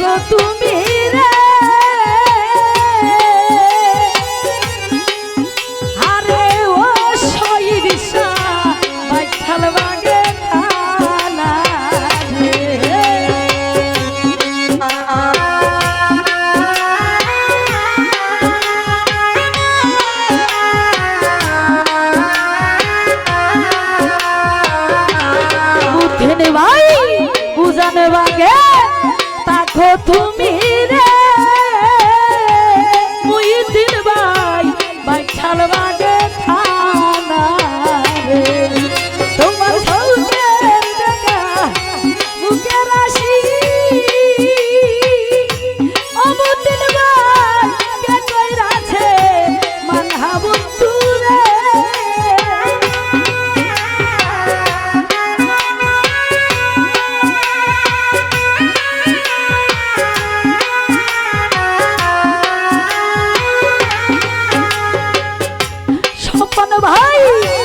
গো তুমি রে। আরে ও শহীদ বাচ্চাল বাগে ভাই উজান বাগে। foto me ভাই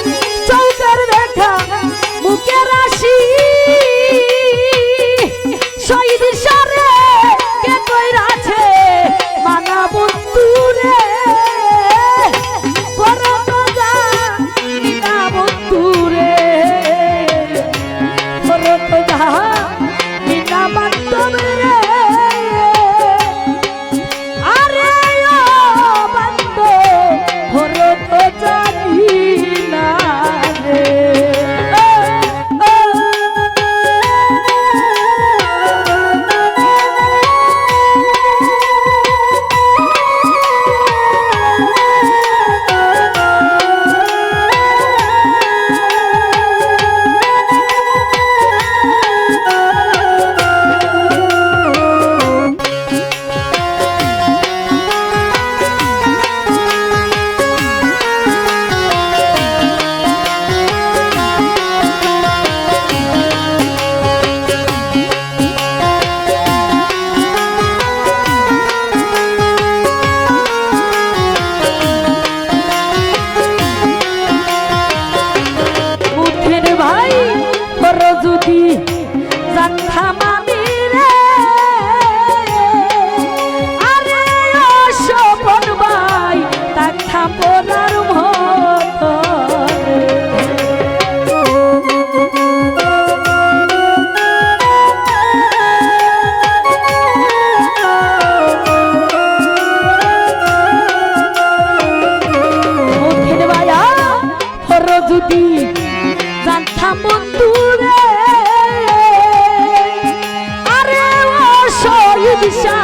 দিশা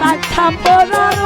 কাঠা পরার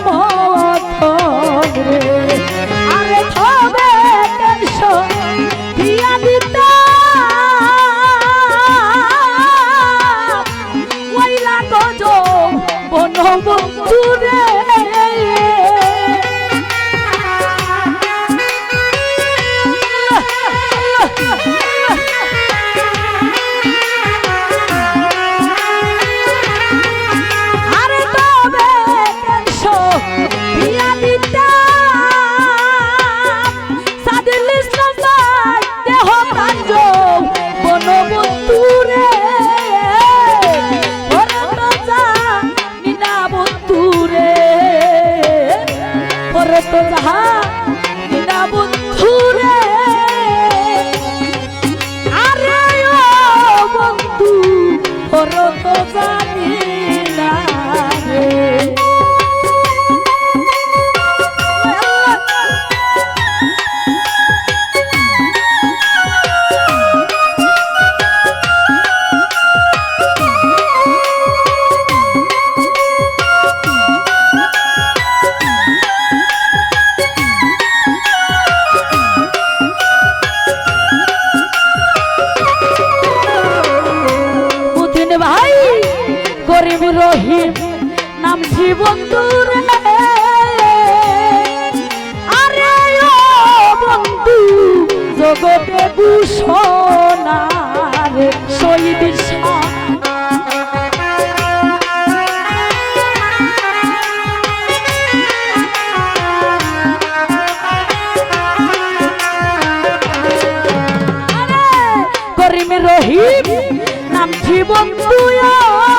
রহিম নাম বন্ধুরে আরে ও বন্ধু জগতে ভূষণারে শহীদ করিম রহিম নাম বন্ধু আরে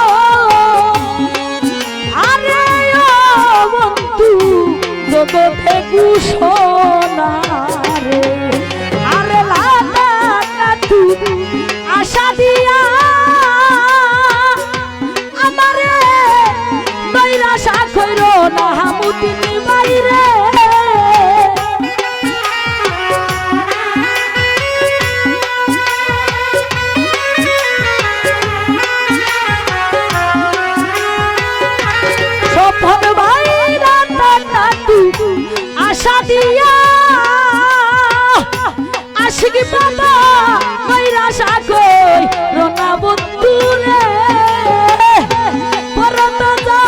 জগতে কুশনারে আরে লালা আশা দিয়া। আমারে বৈরাশা কইরো না হামুদিনী বাইরে দিয়া। আশিকি বাবা নৈরাশা কই বন্ধু রে। পরত যা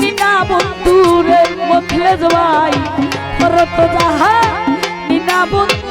নিনা বন্ধুরে মখলে জবাই পরত যাহা নিনা বন্ধুরে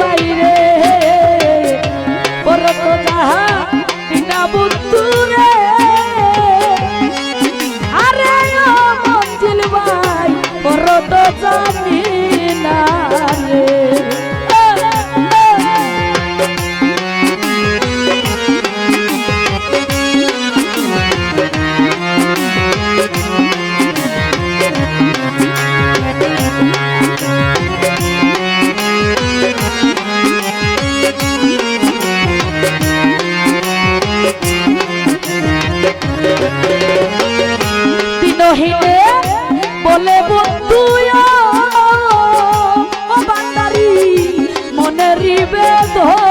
বাইরে পর তো যাহা না বন্ধুরে বেদনা